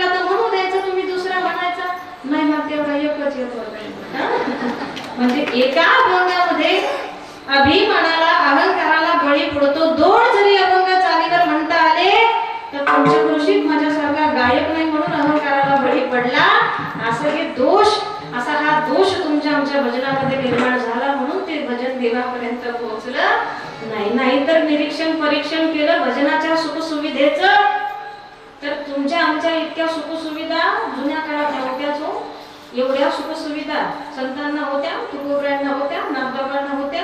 लागला तर म्हणू द्यायचं तुम्ही दुसरा म्हणायचा. नाही मग तेवढा एकच येतो. म्हणजे एका अभंगामध्ये अभिमानाला अहंकाराला बळी पडतो. दोन जरी अभंग चालीवर म्हणता आले तर पंचकृषीत माझ्यासारखा गायक नाही म्हणून अहंकाराला बळी पडला. असं हे दोष असा हा दोष तुमच्या आमच्या भजनामध्ये निर्माण झाला म्हणून ते भजन देवापर्यंत पोहोचलं. नाही नाहीतर निरीक्षण परीक्षण केलं भजनाच्या सुखसुविधेचं तुमच्या आमच्या इतक्या सुखसुविधा जुन्या काळात होत्या जो. एवढ्या सुखसुविधा संतांना होत्या तुकोबऱ्यांना होत्या नागबाबांना होत्या.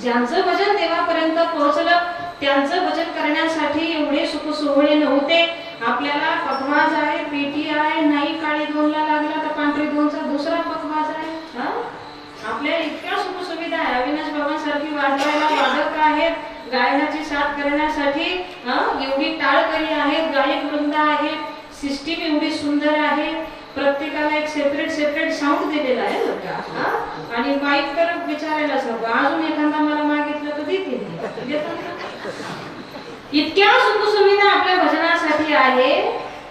ज्यांचं भजन देवापर्यंत पोहोचलं त्यांचं भजन करण्यासाठी एवढे सुखसोहळे नव्हते. आपल्याला पखवाज आहे पेटी आहे नाही काळी दोनला लागला तर पांढरी दोनचा दुसरा पखवाज आहे. हा? आपल्या इतक्या सुखसुविधा आहे. अविनाश बाबांसारखी वाजवायला वादक आहेत. गायनाची साथ करण्यासाठी एवढी टाळकरी आहेत गायक वृंद आहेत सिस्टीम एवढी सुंदर आहे प्रत्येकाला एक सेपरेट सेपरेट साऊंड दिलेला आहे आणि माईक तर विचारायलाच नको. अजून एखादा मला मागितलं तर देते इतक्या सुखसुविधा आपल्या भजनासाठी आहे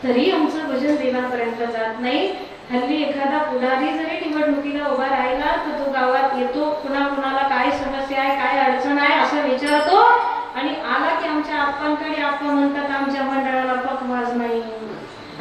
तरी आमचं भजन देवापर्यंत जात नाही. हल्ली एखादा पुढारी जरी निवडणुकीला उभा राहिला तर तो गावात येतो कुणा कुणाला काय समस्या आहे काय अडचण आहे असं विचारतो आणि आला की आमच्या आप्पांकडे आप्पा म्हणतात आमच्या मंडळाला पकवाज नाही.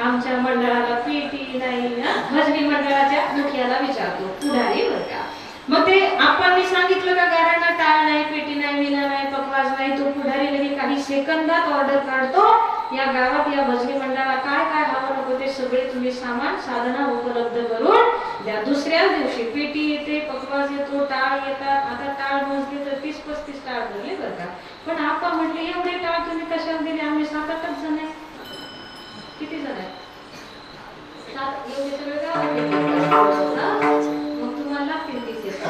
आमच्या मंडळाला पेटी नाही. भजनी मंडळाच्या मुखियाला विचारतो पुढारी बरं का? मग ते आपण सांगितलं का गारांना टाळ नाही पेटी नाही विना नाही पकवाज नाही. तो पुढारी लगे काही सेकंदात ऑर्डर काढतो या गावात या भजनी मंडळाला काय काय हवं नको ते सगळे तुम्ही सामान साधना उपलब्ध करून द्या दुसऱ्या दिवशी पेटी येते पकवाज येतो टाळ येतात. आता टाळ मोजली तर तीस पस्तीस टाळ धरले जातात का. पण आपा म्हटले एवढे टाळ तुम्ही कशाला दिले? आम्ही सात आठच जण आहे. किती जण आहे? सात एवढे सगळे गावात मग तुम्हाला लागतील तीस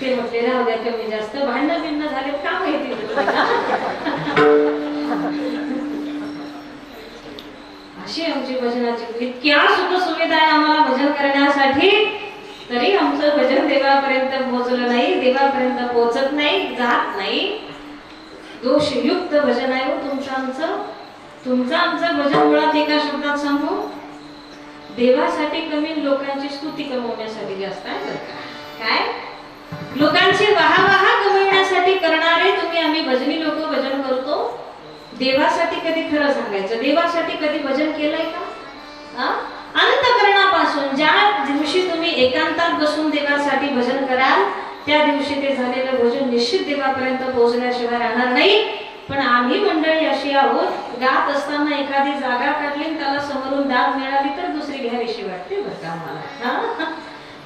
ते म्हटले राहू द्या कमी जास्त. भांडणं बिंडणं झाले का माहिती अशी आमची भजनाची. इतक्या सुखसुविधा आहे आम्हाला भजन करण्यासाठी तरी आमचं भजन देवापर्यंत पोहोचलं नाही देवापर्यंत पोहोचत नाही जात नाही. दोषयुक्त भजन आहे हो तुमचं आमचं. तुमचं आमचं भजन मुळात एका शब्दात सांगू. देवासाठी कमी लोकांची स्तुती कमवण्यासाठी जास्त आहे काय? लोकांची वाहा कमविण्यासाठी करणारे तुम्ही आम्ही भजनी लोक देवासाठी कधी खरं सांगायचं? देवासाठी कधी भजन केलंय का? अंतकरणापासून ज्या दिवशी तुम्ही एकांतात बसून देवासाठी भजन कराल त्या दिवशी ते झालेलं भोजन निश्चित देवापर्यंत पोहोचण्याशिवाय राहणार नाही. पण आम्ही मंडळी अशी आहोत गात असताना एखादी जागा काढली त्याला समोरून दाद मिळाली तर दुसरी घ्यावीशी वाटते बरं का आम्हाला?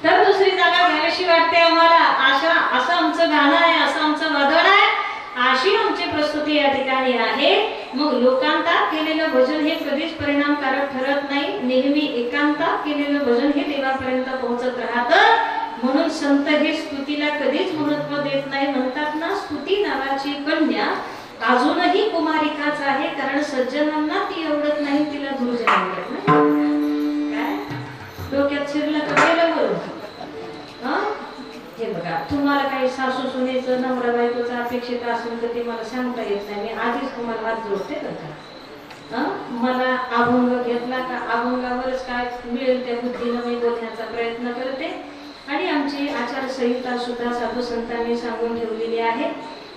तर दुसरी जागा घ्यावीशी वाटते आम्हाला. अशा असं आमचं गाणं आहे असं आमचं वादळ आहे. अशी आमची प्रस्तुती या ठिकाणी आहे. मग लोकांतात केलेलं भजन हे कधीच परिणामकारक ठरत नाही. नेहमी एकांतात केलेलं भजन हे देवापर्यंत पोहोचत राहत. म्हणून संत हे स्तुतीला कधीच महत्त्व देत नाही. म्हणतात ना स्तुती नावाची कन्या अजूनही कुमारिकाच आहे. कारण सज्जनांना ती आवडत नाही तिला गुरुजन आवडत नाही काय? डोक्यात शिरलं तर बघा तुम्हाला काही सासू सुनेचं नवरा बायकोचं अपेक्षित असेल तर ते मला सांगता येत नाही. मी आधीच तुम्हाला हात जोडते बरं का? मला अभंग घेतला का अभंगावरच काय मिळेल त्या बुद्धीनं मी बोलण्याचा प्रयत्न करते. आणि आमची आचारसंहिता सुद्धा साधू संतांनी सांगून ठेवलेली आहे.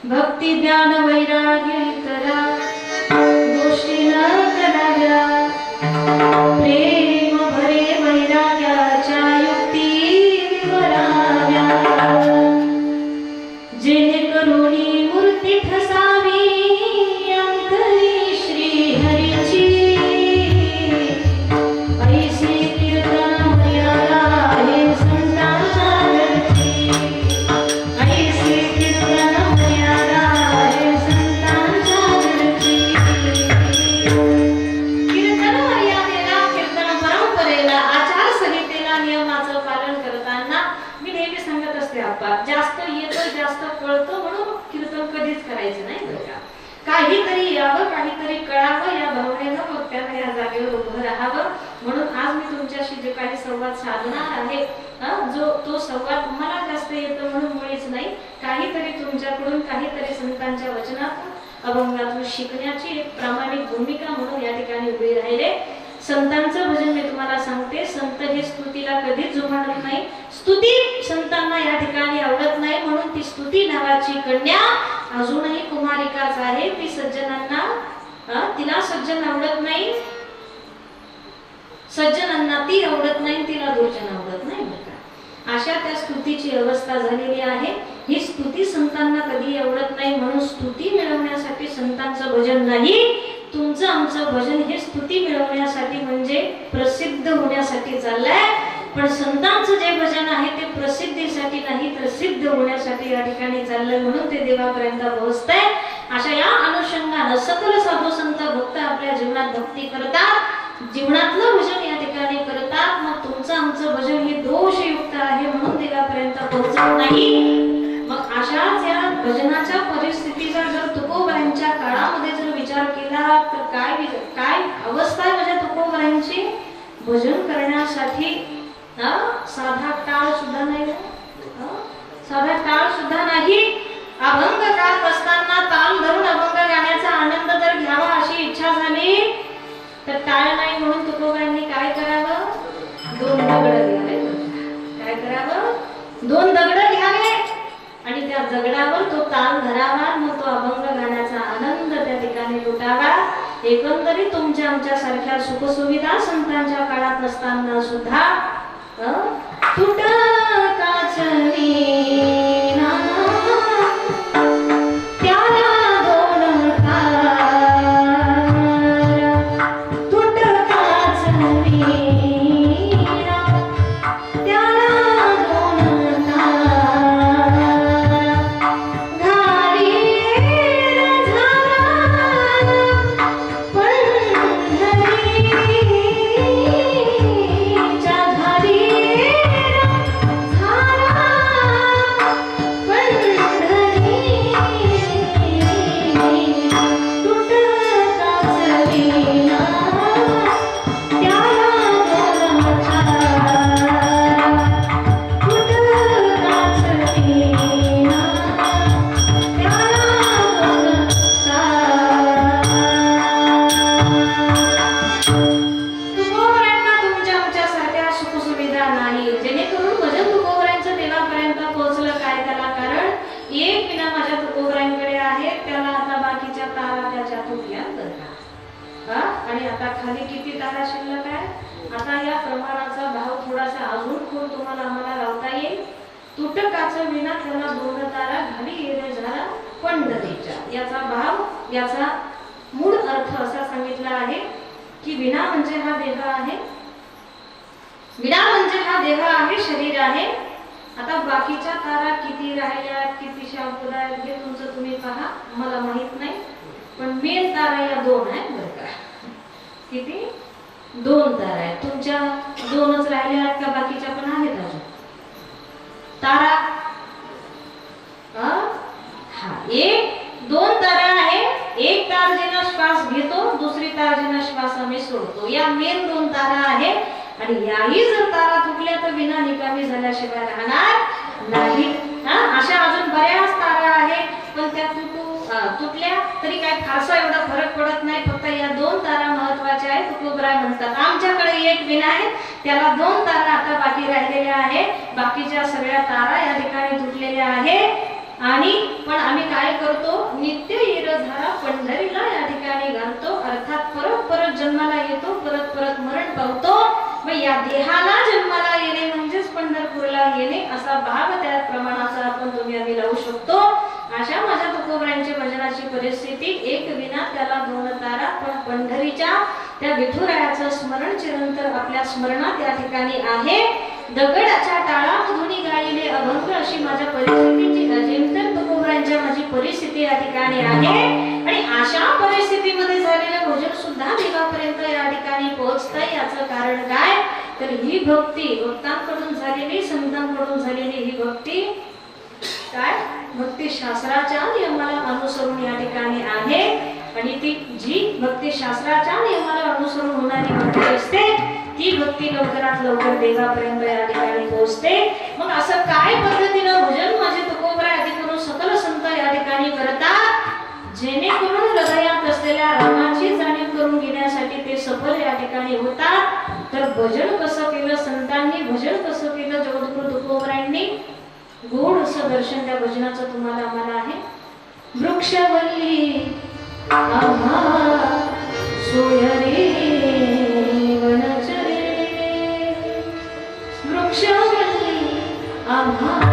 भक्ती ज्ञान वैराग्य करा म्हणून कधीच करायचं नाही बरं का? काहीतरी यावं काहीतरी कळावं या भावनेनं मग त्याने या जागेवर उभं राहावं. म्हणून आज मी तुमच्याशी जे काही संवाद साधणार आहे जो तो संवाद मला जास्त येतो म्हणून मुळीच नाही. काहीतरी तुमच्याकडून काहीतरी संतांच्या वचनातून अभंगातून शिकण्याची एक प्रामाणिक भूमिका म्हणून या ठिकाणी उभी राहिले. संतांचं भजन मी तुम्हाला सांगते. संत हे स्तुतीला कधीच जुमानत नाही. स्तुती संतांना या ठिकाणी आवडत नाही. म्हणून ती स्तुती नावाची कन्या अजूनही कुमारिकाच आहे. ती सज्जनांना तिला सज्जन आवडत नाही. सज्जनांना ती आवडत नाही तिला दुर्जन आवडत नाही अशा त्या स्तुतीची अवस्था झालेली आहे. ही स्तुती संतांना कधी आवडत नाही. म्हणून स्तुती मिळवण्यासाठी संतांचं भजन नाही. तुमचं आमचं भजन हे स्तुती मिळवण्यासाठी म्हणजे प्रसिद्ध होण्यासाठी चाललंय. पण संतांचं जे भजन आहे ते प्रसिद्धीसाठी नाही प्रसिद्ध होण्यासाठी या ठिकाणी चाललंय म्हणून ते देवापर्यंत पोहोचतंय. अशा या अनुषंगानं सकल साधू संत भक्त आपल्या जीवनात भक्ती करतात. जीवनातलं भजन या ठिकाणी करतात. मग तुमचं आमचं भजन हे दोषयुक्त आहे म्हणून देवापर्यंत पोहोचत नाही. मग अशाच या भजनाच्या परिस्थितीचा जर तुकोबरांच्या काळामध्ये जर विचार केला तर काय काय अवस्था आहे माझ्या तुकोबरांची? भजन करण्यासाठी साधा टाळ सुद्धा नाही साधा टाळ सुद्धा नाही? अभंग गात असताना ताल धरून अभंग गाण्याचा आनंद जर घ्यावा अशी इच्छा झाली. तर टाळ नाही म्हणून तुकोबांनी काय करावं? दोन दगड घ्यावे. काय करावं? दोन दगड घ्यावे. आणि त्या दगडावर तो ताल धरावा मग तो अभंग गाण्याचा आनंद त्या ठिकाणी लुटावा एकंदरीत तुमच्या आमच्या सारख्या सुखसुविधा संतांच्या काळात नसताना सुद्धा अं, तुटकाच वीणा, बाकीच्या तारा त्याच्या तुटल्या हा? आणि आता खाली किती तारा शिल्लक आहे? आता या प्रमाणाचा भाव थोडासा अजून खोल तुम्हाला आम्हाला लावता येईल. तुटकाचं विना त्याला दोन तारा घाली येणे झाला पंढरीच्या. याचा भाव याचा मूळ अर्थ असा सांगितला आहे की विना म्हणजे हा देह आहे. विना म्हणजे हा देह आहे शरीर आहे. आता बाकीच्या तारा किती राहिल्या किती शांपद आहेत हे तुमचं तुम्ही पहा. मला माहीत नाही. पण मेन तारा या दोन आहेत बरं का. किती? दोन तारा आहेत. तुमच्या दोनच राहिल्या आहेत का? बाकीच्या पण आहेत अजून? तारा? हा एक दोन तारा आहे. एक तार जेना श्वास घेतो दुसरी तार जेना श्वास आम्ही सोडतो. या मेन दोन तारा आहे. आणि याही जर तारा तुटल्या तर विना निकामी झाल्याशिवाय राहणार नाही. हा अशा अजून बऱ्याच तारा आहेत. पण त्या तुटू तुटल्या तरी काय फारसा एवढा फरक पडत नाही. फक्त या दोन तारा महत्त्वाच्या आहेत तुकोबरा म्हणतात. आमच्याकडे एक विना आहे त्याला दोन तारा आता बाकी राहिलेल्या आहेत. बाकीच्या सगळ्या तारा या ठिकाणी तुटलेल्या आहेत. आणि पण आम्ही काय करतो? नित्य येरधारा पंढरीला या ठिकाणी घालतो. अर्थात परत परत जन्माला येतो परत परत मरण पावतो. मग या देहाला जन्माला येणे म्हणजेच पंढरपूरला येणे असा भाग त्या प्रमाणाचा आपण तुम्ही आम्ही लावू शकतो. अशा माझ्या तुकोबऱ्यांची भजनाची परिस्थिती एक विना त्याला दोन तारा पण पंढरीच्या त्या विठुरायाचं स्मरण चिरंतर आपल्या स्मरणात या ठिकाणी आहे. दगडाच्या टाळामधून गायले अभंग अशी माझ्या परिस्थितीची अजिंक्य तुकोबऱ्यांच्या माझी परिस्थिती या ठिकाणी आहे. आणि अशा परिस्थितीमध्ये झालेलं भजन सुद्धा देवापर्यंत या ठिकाणी पोहोचतंय. याचं कारण काय? तर ही भक्ती भक्तांकडून झालेली संतांकडून झालेली ही भक्ती काय भक्ती शास्त्राच्या नियमाला अनुसरून या ठिकाणी आहे. आणि ती जी भक्ती शास्त्राच्या नियमाला अनुसरून होणारी भक्ती असते ती भक्ती लवकरात लवकर देवापर्यंत या ठिकाणी पोहोचते. मग असं काय पद्धतीनं भजन माझे तुकोबरा आधी करून सकल संत या ठिकाणी करतात? जेणेकरून हृदयात असलेल्या रामाची जाणीव करून घेण्यासाठी ते सफल या ठिकाणी होतात. तर भजन कसं केलं संतांनी भजन कसं केलं जगद्गुरु तुकोबरायांनी? गोड असं दर्शन त्या भजनाचं तुम्हाला आम्हाला आहे. वृक्षवल्ली आम्हा सोयरे वनचरे. वृक्षवल्ली आम्हा